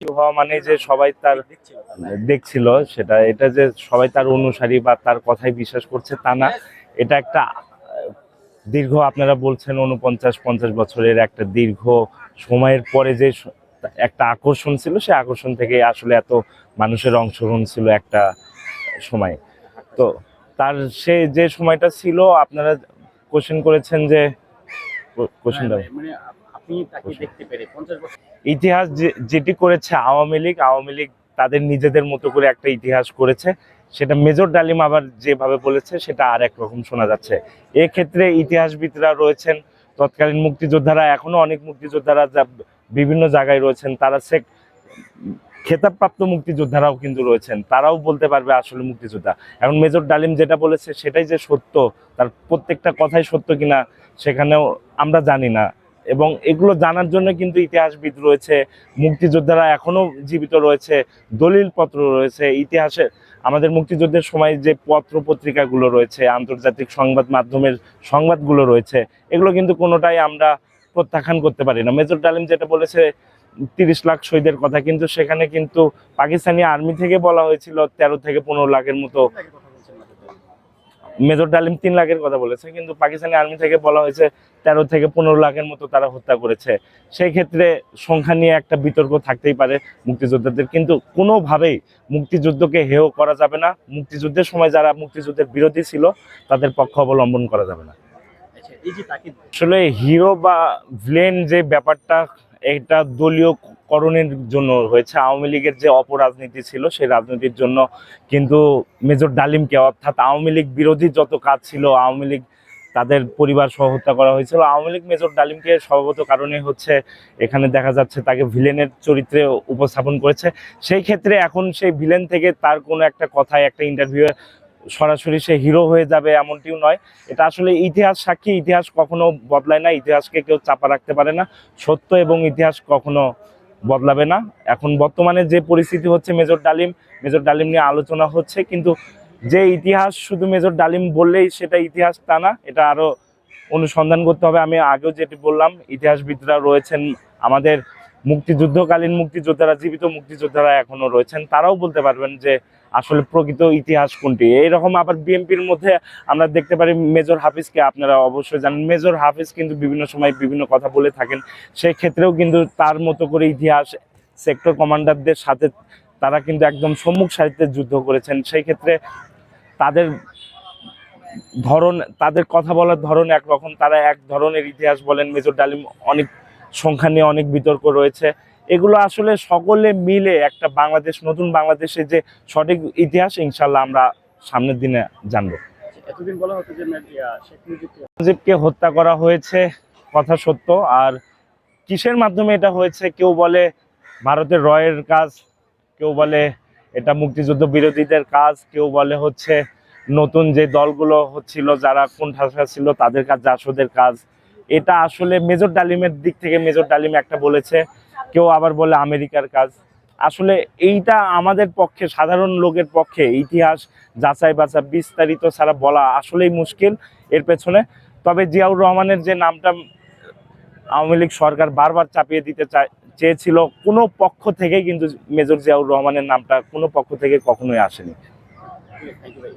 হওয়া মানে যে সবাই তার দেখছিল সেটা এটা যে সবাই তার অনুসারী বা তার কথাই বিশ্বাস করছে তা না এটা একটা দীর্ঘ আপনারা বলছেন উনপঞ্চাশ পঞ্চাশ বছরের একটা দীর্ঘ সময়ের পরে যে একটা আকর্ষণ ছিল সে আকর্ষণ থেকে আসলে এত মানুষের অংশগ্রহণ ছিল একটা সময়। তো তার সে যে সময়টা ছিল আপনারা কোশ্চেন করেছেন যে কোশ্চেনটা মানে আপনি তাকে দেখতে পেরে পঞ্চাশ ইতিহাস যেটি করেছে আওয়ামী লীগ আওয়ামী লীগ তাদের নিজেদের মতো করে একটা ইতিহাস করেছে। সেটা মেজর ডালিম আবার যেভাবে বলেছে, সেটা আর এক রকম শোনা যাচ্ছে। এক্ষেত্রে ইতিহাসবিদরা রয়েছেন, তৎকালীন মুক্তিযোদ্ধারা, এখনও অনেক মুক্তিযোদ্ধারা যা বিভিন্ন জায়গায় রয়েছেন। তারা সে খেতাবপ্রাপ্ত মুক্তিযোদ্ধারাও কিন্তু রয়েছেন। তারাও বলতে পারবে আসলে মুক্তিযোদ্ধা। এখন মেজর ডালিম যেটা বলেছে, সেটাই যে সত্য, তার প্রত্যেকটা কথাই সত্য কিনা, সেখানেও আমরা জানি না। এবং এগুলো জানার জন্য কিন্তু ইতিহাসবিদ রয়েছে, মুক্তিযোদ্ধারা এখনও জীবিত রয়েছে দলিল পত্র রয়েছে ইতিহাসে আমাদের মুক্তিযুদ্ধের সময় যে পত্র পত্রিকাগুলো রয়েছে, আন্তর্জাতিক সংবাদ মাধ্যমের সংবাদগুলো রয়েছে, এগুলো কিন্তু কোনোটাই আমরা প্রত্যাখ্যান করতে পারি না মেজর ডালিম যেটা বলেছে, তিরিশ লাখ শহীদের কথা, কিন্তু সেখানে কিন্তু পাকিস্তানি আর্মি থেকে বলা হয়েছিল, তেরো থেকে পনেরো লাখের মতো। মেজর ডালিম তিন লাখের কথা বলেছে, কিন্তু পাকিস্তানি আর্মি থেকে বলা হয়েছে তেরো থেকে পনেরো লাখের মতো তারা হত্যা করেছে। সেই ক্ষেত্রে সংখ্যা নিয়ে একটা বিতর্ক থাকতেই পারে মুক্তিযোদ্ধাদের। কিন্তু কোনোভাবেই মুক্তিযুদ্ধকে হেয় করা যাবে না। মুক্তিযুদ্ধের সময় যারা মুক্তিযুদ্ধের বিরোধী ছিল তাদের পক্ষ অবলম্বন করা যাবে না। আচ্ছা আসলে হিরো বা ভিলেন যে ব্যাপারটা এটা দলীয় করণের জন্য হয়েছে। আওয়ামী লীগের যে অপরাজনীতি ছিল সেই রাজনীতির জন্য কিন্তু মেজর ডালিমকে অর্থাৎ আওয়ামী লীগ বিরোধী যত কাজ ছিল আওয়ামী লীগ তাদের পরিবার সহ হত্যা করা হয়েছিল। আওয়ামী লীগ মেজর ডালিমকে স্বভাবত কারণে হচ্ছে এখানে দেখা যাচ্ছে তাকে ভিলেনের চরিত্রে উপস্থাপন করেছে। সেই ক্ষেত্রে এখন সেই ভিলেন থেকে তার কোনো একটা কথায়, একটা ইন্টারভিউ সরাসরি সে হিরো হয়ে যাবে এমনটিও নয়। এটা আসলে ইতিহাস সাক্ষী, ইতিহাস কখনো বদলায় না, ইতিহাসকে কেউ চাপা রাখতে পারে না। সত্য এবং ইতিহাস কখনো বদলাবে না। এখন বর্তমানে যে পরিস্থিতি হচ্ছে, মেজর ডালিম মেজর ডালিম নিয়ে আলোচনা হচ্ছে, কিন্তু যে ইতিহাস শুধু মেজর ডালিম বললেই সেটা ইতিহাস তা না, এটা আরও অনুসন্ধান করতে হবে। আমি আগেও যেটি বললাম, ইতিহাসবিদরা রয়েছেন আমাদের মুক্তিযুদ্ধকালীন মুক্তিযোদ্ধারা, জীবিত মুক্তিযোদ্ধারা এখনও রয়েছেন। তারাও বলতে পারবেন যে আসলে প্রকৃত ইতিহাস কোনটি। এইরকম আবার বিএনপির মধ্যে আমরা দেখতে পারি মেজর হাফিজকে, আপনারা অবশ্যই জানেন। মেজর হাফিজ কিন্তু বিভিন্ন সময় বিভিন্ন কথা বলে থাকেন। সেই ক্ষেত্রেও কিন্তু তার মতো করে ইতিহাস সেক্টর কমান্ডারদের সাথে তারা কিন্তু একদম সম্মুখ সারিতে যুদ্ধ করেছেন। সেই ক্ষেত্রে তাদের ধরন তাদের কথা বলার ধরন একরকম তারা এক ধরনের ইতিহাস বলেন মেজর ডালিম অনেক সংখ্যা নিয়ে অনেক বিতর্ক রয়েছে। এগুলো আসলে সকলে মিলে একটা বাংলাদেশ নতুন বাংলাদেশের যে সঠিক ইতিহাস ইনশাল্লাহ আমরা সামনের দিনে জানব। মুজিবকে হত্যা করা হয়েছে কথা সত্য। আর কিসের মাধ্যমে এটা হয়েছে? কেউ বলে ভারতের রয়ের কাজ কেউ বলে এটা মুক্তিযুদ্ধ বিরোধীদের কাজ। কেউ বলে হচ্ছে নতুন যে দলগুলো হচ্ছিল, যারা কোণঠাসা ছিল, তাদের কাজ, জাসদের কাজ। এটা আসলে মেজর ডালিমের দিক থেকে মেজর ডালিম একটা বলেছে। কেউ আবার বলে আমেরিকার কাজ। আসলে এইটা আমাদের পক্ষে, সাধারণ লোকের পক্ষে ইতিহাস যাচাই বাছাই বিস্তারিত ছাড়া বলা আসলেই মুশকিল এর পেছনে। তবে জিয়াউর রহমানের যে নামটা আওয়ামী লীগ সরকার বারবার চাপিয়ে দিতে চায় চেয়েছিল কোনো পক্ষ থেকে কিন্তু মেজর জিয়াউর রহমানের নামটা কোনো পক্ষ থেকে কখনোই আসেনি।